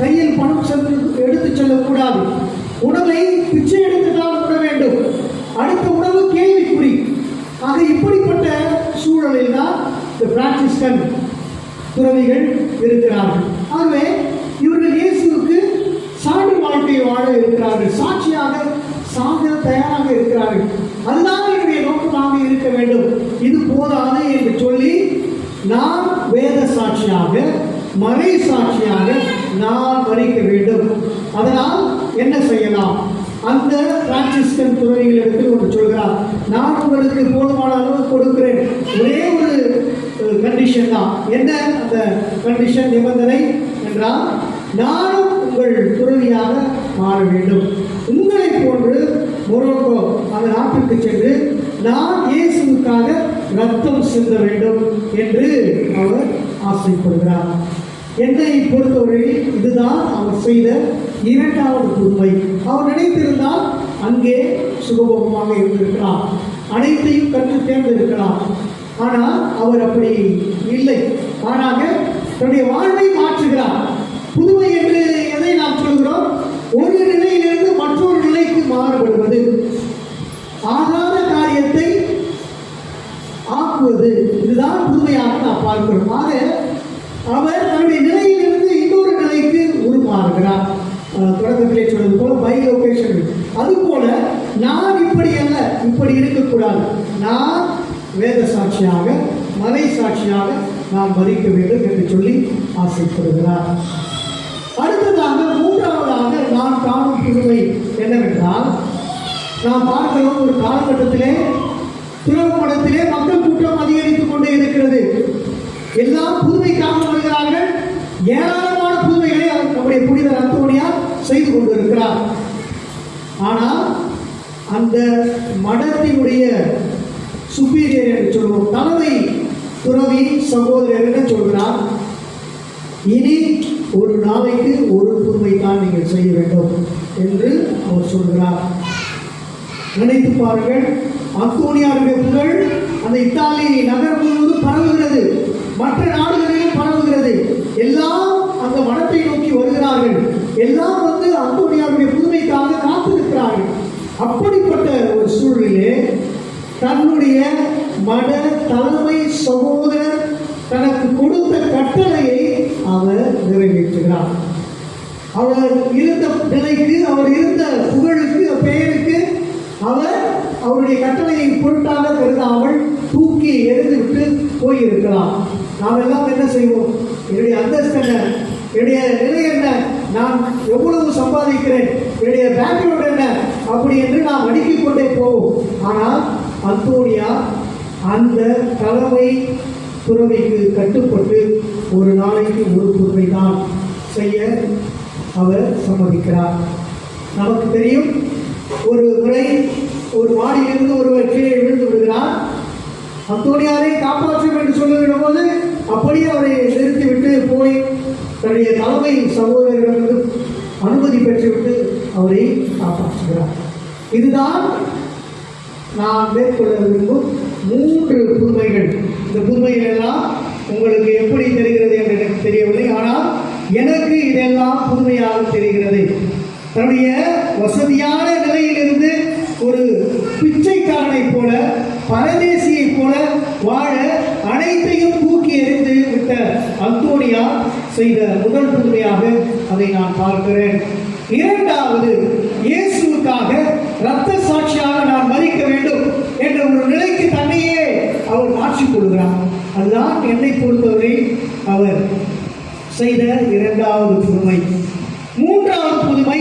கையில் பணம் சென்று எடுத்துச் செல்லக்கூடாது. உணவை பிச்சை எடுத்து தான் உண்ண வேண்டும். அடுத்த உணவு கேள்விக்குறி. ஆக இப்படிப்பட்ட சூழலில் தான் இந்த பிரான்சிஸ்கன் துறவிகள் இருக்கிறார்கள். ஆகவே இவர்கள் இயேசுக்கு சான்று வாழ்க்கையை வாழ இருக்கிறார்கள். சாட்சியாக சாக தயாராக இருக்கிறார்கள். அதுதான் என்னுடைய நோக்கமாக இருக்க வேண்டும். இது போதாது என்று சொல்லி நான் வேத சாட்சியாக மறை சாட்சியாக நான் மறிக்க வேண்டும். அதனால் என்ன செய்யலாம்? அந்த பிரான்சிஸ்கன் துறவிகளிடத்தில் ஒன்று சொல்கிறார் நான் உங்களுக்கு போதுமான அளவு கொடுக்கிறேன். ஒரே ஒரு கண்டிஷன் தான். என்ன அந்த கண்டிஷன் நிபந்தனை? என்றால் நானும் உங்கள் துறவியாக மாற வேண்டும். உங்களை போன்று மொரோக்கோ அந்த நாட்டிற்கு சென்று நான் இயேசுக்காக ரத்தம் சிந்த வேண்டும் என்று அவர் ஆசைப்படுகிறார். என்னை பொறுத்தவரையில் இதுதான் அவர் செய்த இரண்டாவது புதுமை அவர் நினைத்திருந்தால் அங்கே சுகபோகமாக இருந்திருக்கலாம். அனைத்தையும் கற்று தேர்ந்திருக்கலாம் ஆனால் அவர் அப்படி இல்லை. ஆனாக தன்னுடைய வாழ்வை மாற்றுகிறார். புதுமை என்று எதை நாம் சொல்கிறோம்? ஒரு நிலையிலிருந்து மற்றொரு நிலைக்கு மாறுபடுவது. ஆகாத காரியத்தை ஆக்குவது. இதுதான் புதுமையாக நாம் பார்க்கிறோம். ஆக அவர் தன்னுடைய நிலையிலிருந்து இன்னொரு நிலைக்கு உருமாறுகிறார் அஹ் தொடக்கத்திலே சொன்னது போல பை லொகேஷன் அது போல நான் இப்படி அல்ல இப்படி இருக்கக்கூடாது. நான் வேத சாட்சியாக மலை சாட்சியாக நாம் மதிக்க வேண்டும் என்று சொல்லி ஆசைப்படுகிறார். அடுத்ததாக மூன்றாவதாக நான் காணும் புதுமை என்னவென்றால் நாம் பார்க்கிறோம் ஒரு காலகட்டத்திலே திருமணத்திலே மக்கள் கூட்டம் அதிகரித்துக் கொண்டே இருக்கிறது எல்லாம் புதுமைக்காக வருகிறார்கள் ஏராளமான புதுமைகளை அவர் நம்முடைய புனிதர் அந்தோனியார் செய்து கொண்டிருக்கிறார் ஆனால் அந்த மடத்தினுடைய சுப்பீரியர் என்று சொல்வோம் தலைமை துறவி சகோதரர் என்ன சொல்கிறார்? இனி ஒரு நாளைக்கு ஒரு புதுமை தான் நீங்கள் செய்ய வேண்டும் என்று அவர் சொல்கிறார். நினைத்து பாருங்கள் அந்தோனியாருடைய புகழ் அந்த இத்தாலி நகர் முழுவதும் பரவுகிறது. மற்ற நாடுகளிலும் பரவுகிறது. எல்லாம் அந்த மடத்தை நோக்கி வருகிறார்கள். எல்லாம் வந்து அந்தோனியாருடைய புதுமைக்காக காத்திருக்கிறார்கள். அப்படி சூழலிலே தன்னுடைய மன தலைமை சகோதரர் தனக்கு கொடுத்த கட்டளையை அவர் நிறைவேற்றுகிறார். அவர் இருந்த நிலைக்கு அவர் இருந்த புகழுக்கு பெயருக்கு அவர் அவருடைய கட்டளையை பொருட்டாக கருதாமல் தூக்கி எறிந்துவிட்டு போயிருக்கலாம் நாம் எல்லாம் என்ன செய்வோம்? என்னுடைய அந்தஸ்து என்ன? என்னுடைய நிலை என்ன? நான் எவ்வளவு சம்பாதிக்கிறேன்? என்னுடைய பேக்ரவுண்ட் என்ன? அப்படி என்று நாம் அடுக்கிக் கொண்டே போவோம். ஆனால் அந்தோனியா அந்த தலைமை துறவைக்கு கட்டுப்பட்டு ஒரு நாளைக்கு ஒரு பொறுமை தான் செய்ய அவர் சம்மதிக்கிறார். நமக்கு தெரியும் ஒரு முறை ஒரு மாடியிலிருந்து ஒருவர் கீழே விழுந்து விடுகிறார். அந்தோனியாரை காப்பாற்றும் என்று சொல்லுகிற போது அப்படியே அவரை நிறுத்திவிட்டு போய் தன்னுடைய தலைமை சகோதரர்களிடம் அனுமதி பெற்றுவிட்டு அவரை காப்பாற்றுகிறார். இதுதான் நான் மேற்கொள்ள விரும்பும் மூன்று புதுமைகள். இந்த புதுமைகள் எல்லாம் உங்களுக்கு எப்படி தெரிகிறது என்று எனக்கு தெரியவில்லை. ஆனால் எனக்கு இதெல்லாம் புதுமையாக தெரிகிறது. தன்னுடைய வசதி பிச்சைக்காரனைப் போல பரதேசியைப் போல வாழ அனைத்தையும் தூக்கி எறிந்து விட்ட அந்தோனியா செய்த முதல் புதுமையாக அதை நான் பார்க்கிறேன். இரண்டாவது இயேசுக்காக இரத்த சாட்சியாக நான் மறிக்க வேண்டும் என்ற ஒரு நிலைக்கு தன்னையே அவர் மாற்றிக் கொள்கிறார் அதுதான் என்னை பொறுத்தவரை அவர் செய்த இரண்டாவது புதுமை. மூன்றாவது புதுமை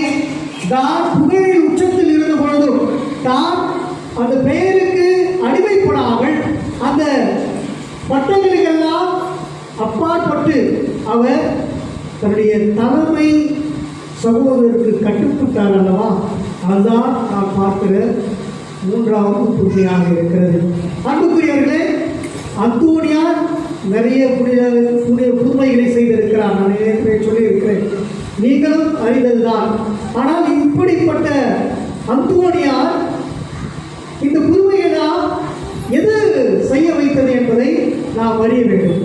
தான் புகழில் உச்சத்தில் இருந்த பொழுதும் தான் அந்த பெயருக்கு அடிமைப்படாமல் அந்த பட்டங்களுக்கெல்லாம் அப்பாற்பட்டு அவர் தன்னுடைய தலைமை சகோதரருக்கு கட்டுப்பட்டார் அல்லவா? அதுதான் நான் பார்க்கிற மூன்றாவது புதுமையாக இருக்கிறது. அன்புக்குரியவர்களே அந்தோனியார் நிறைய புனித புனித புதுமைகளை செய்திருக்கிறார். நான் ஏற்கனவே சொல்லியிருக்கிறேன். நீங்களும் அறிந்ததுதான். ஆனால் இப்படிப்பட்ட அந்தோனியார் இந்த புதுமையெல்லாம் எது செய்ய வைத்தது என்பதை நாம் அறிய வேண்டும்.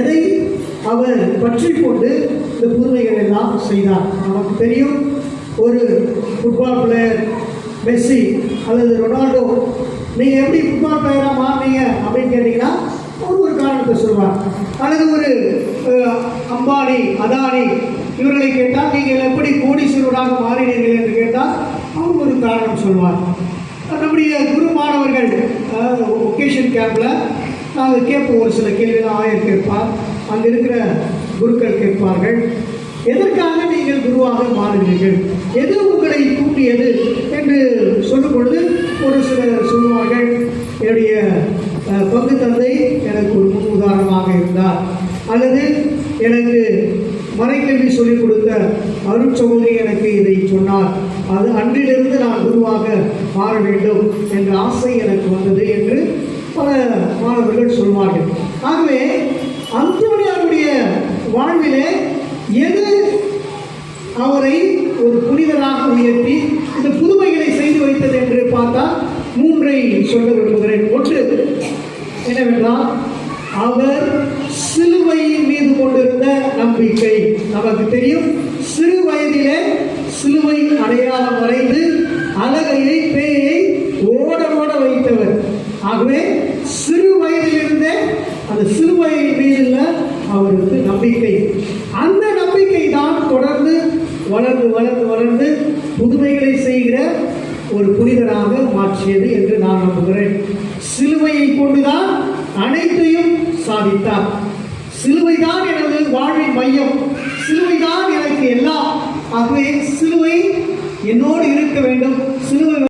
எதை அவர் பற்றி கொண்டு இந்த புதுமைகள் எல்லாம் செய்தார்? நமக்கு தெரியும் ஒரு ஃபுட்பால் பிளேயர் மெஸ்ஸி அல்லது ரொனால்டோ நீங்கள் எப்படி ஃபுட்பால் பிளேயராக மாறினீங்க அப்படின்னு கேட்டிங்கன்னா அவர் ஒரு காரணத்தை சொல்வார் அல்லது ஒரு அம்பானி அதானி இவர்களை கேட்டால் நீங்கள் எப்படி கோடீஸ்வரராக மாறினீர்கள் என்று கேட்டால் அவங்க ஒரு காரணம் சொல்வார் நம்முடைய குரு மாணவர்கள் ஒகேஷன் கேம்பில் நாங்கள் கேட்போம் ஒரு சில கேள்விகள் ஆயர் கேட்பார். அங்கே இருக்கிற குருக்கள் கேட்பார்கள். எதற்காக நீங்கள் குருவாக மாறுகிறீர்கள்? எது உங்களை தூண்டியது என்று சொல்லும் பொழுது ஒரு சிலர் சொல்வார்கள் என்னுடைய பங்கு தந்தை எனக்கு ஒரு முன் உதாரணமாக இருந்தார். அல்லது எனக்கு மறைக்கல்வி சொல்லிக் கொடுத்த அருட்சகோதரி எனக்கு இதை சொன்னார். அது அன்றிலிருந்து நான் குருவாக மாற வேண்டும் என்ற ஆசை எனக்கு வந்தது என்று பல மாணவர்கள் சொல்வார்கள். ஆகவே அந்தோனியாருடைய வாழ்விலே எது அவரை ஒரு புனிதராக உயர்த்தி இந்த புதுமைகளை செய்து வைத்தது என்று பார்த்தால் மூன்றை சொல்ல விரும்புகிறேன். ஒன்று என்னவென்றால் அவர் சிலுவையின் மீது கொண்டிருந்த நம்பிக்கை. நமக்கு தெரியும் சிறு வயதிலே சிலுவை அடையாளம் வரைந்து அழகையை பேயை ஓட ஓட வைத்தவர். ஆகவே சிறு வயதிலிருந்தே அந்த சிலுவையின் மீதுள்ள அவருக்கு நம்பிக்கை. அந்த நம்பிக்கை தான் தொடர்ந்து வளர்ந்து வளர்ந்து வளர்ந்து புதுமைகளை செய்கிற ஒரு புனிதராக மாற்றியது என்று நான் நம்புகிறேன். சிலுவையை கொண்டுதான் அனைத்தையும் சாதித்தார். சிலுவைதான் எனது வாழ்வின் மையம். சிலுவைதான் எனக்கு எல்லாம். ஆகவே சிலுவை என்னோடு இருக்க வேண்டும். சிலுவை